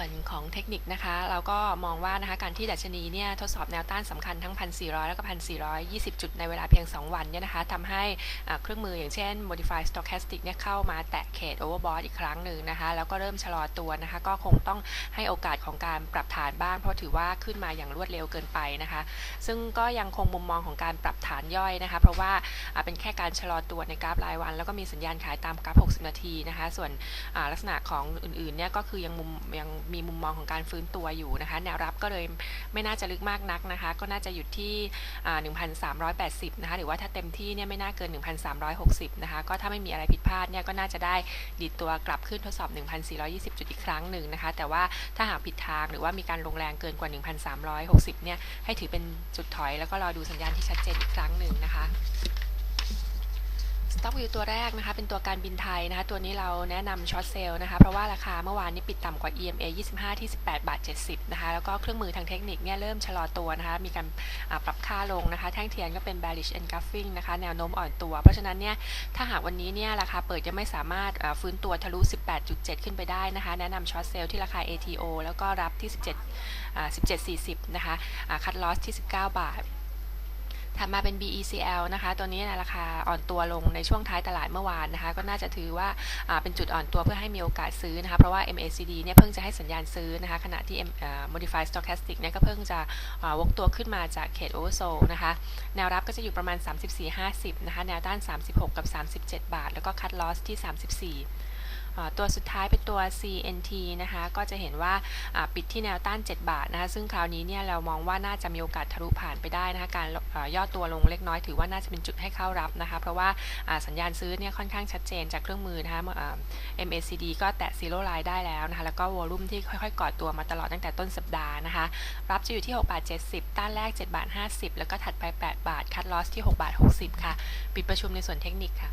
ส่วนของเทคนิคนะคะ เราก็มองว่านะคะการที่ดัชนีเนี่ยทดสอบแนวต้านสำคัญทั้ง 1,400 แล้วก็ 1,420 จุดในเวลาเพียง 2 วันเนี่ยนะคะทำให้เครื่องมืออย่างเช่น Modify Stochastic เนี่ยเข้ามาแตะเขต Overbought อีกครั้งหนึ่งนะคะ แล้วก็เริ่มชะลอตัวนะคะ ก็คงต้องให้โอกาสของการปรับฐานบ้าง เพราะถือว่าขึ้นมาอย่างรวดเร็วเกินไปนะคะ ซึ่งก็ยังคงมุมมองของการปรับฐานย่อยนะคะ เพราะว่าเป็นแค่การชะลอตัวในกราฟรายวัน แล้วก็มีสัญญาณขายตามกราฟ 60 นาทีนะคะ ส่วนลักษณะของอื่นๆเนี่ยก็คือยังมุมยังมีมุมมองของการฟื้นตัวอยู่นะคะ แนวรับก็เลยไม่น่าจะลึกมากนักนะคะ ก็น่าจะอยู่ที่1,380นะคะหรือว่าถ้าเต็มที่เนี่ยไม่น่าเกิน 1,360นะคะก็ถ้าไม่มีอะไรผิดพลาดเนี่ยก็น่าจะได้ดีดตัวกลับขึ้นทดสอบ 1,420 จุดอีกครั้งหนึ่งนะคะแต่ว่าถ้าหากผิดทางหรือว่ามีการลงแรงเกินกว่า 1,360เนี่ยให้ถือเป็นจุดถอยแล้วก็รอดูสัญญาณที่ชัดเจนอีกครั้งหนึ่งนะคะ ต็อกวิวตัวแรกนะคะ เป็นตัวการบินไทยนะคะ ตัวนี้เราแนะนำช็อตเซลล์นะคะ เพราะว่าราคาเมื่อวานนี้ปิดต่ำกว่า EMA 25 ที่ 18 บาท 70 นะคะ แล้วก็เครื่องมือทางเทคนิคเนี่ยเริ่มชะลอตัวนะคะ มีการปรับค่าลงนะคะ แท่งเทียนก็เป็น bearish engulfing นะคะ แนวโน้มอ่อนตัว เพราะฉะนั้นเนี่ย ถ้าหากวันนี้เนี่ยราคาเปิดยังไม่สามารถฟื้นตัวทะลุ 18.7 ขึ้นไปได้นะคะ แนะนำช็อตเซลล์ที่ราคา ATO แล้วก็รับที่ 17 17.40 นะคะคัดลอสที่ 19 บาท ถัดมาเป็น BECL นะคะตัวนี้นะราคาอ่อนตัวลงในช่วงท้ายตลาดเมื่อวานนะคะ ก็น่าจะถือว่าเป็นจุดอ่อนตัวเพื่อให้มีโอกาสซื้อนะคะ เพราะว่า MACD เนี่ยเพิ่งจะให้สัญญาณซื้อนะคะ ขณะที่ Modified Stochastic เนี่ยก็เพิ่งจะวกตัวขึ้นมาจากเขต Oversold นะคะ แนวรับก็จะอยู่ประมาณ 34.50 นะคะ แนวต้าน 36 กับ 37 บาท แล้วก็คัดลอสที่ 34 ตัวสุดท้ายเป็นตัว CNT นะคะ ก็จะเห็นว่าปิดที่แนวต้าน 7 บาทนะคะ ซึ่งคราวนี้เนี่ยเรามองว่าน่าจะมีโอกาสทะลุผ่านไปได้นะคะ การย่อตัวลงเล็กน้อยถือว่าน่าจะเป็นจุดให้เข้ารับนะคะ เพราะว่าสัญญาณซื้อเนี่ยค่อนข้างชัดเจนจากเครื่องมือนะคะ MACD ก็แตะ zero line ได้แล้วนะคะ แล้วก็วอลุ่มที่ค่อยๆก่อตัวมาตลอดตั้งแต่ต้นสัปดาห์นะคะ รับจะอยู่ที่ 6 บาท 70 ต้านแรก 7 บาท 50 แล้วก็ถัดไป 8 บาท คัดลอสที่ 6 บาท 60 ค่ะ ปิดประชุมในส่วนเทคนิคค่ะ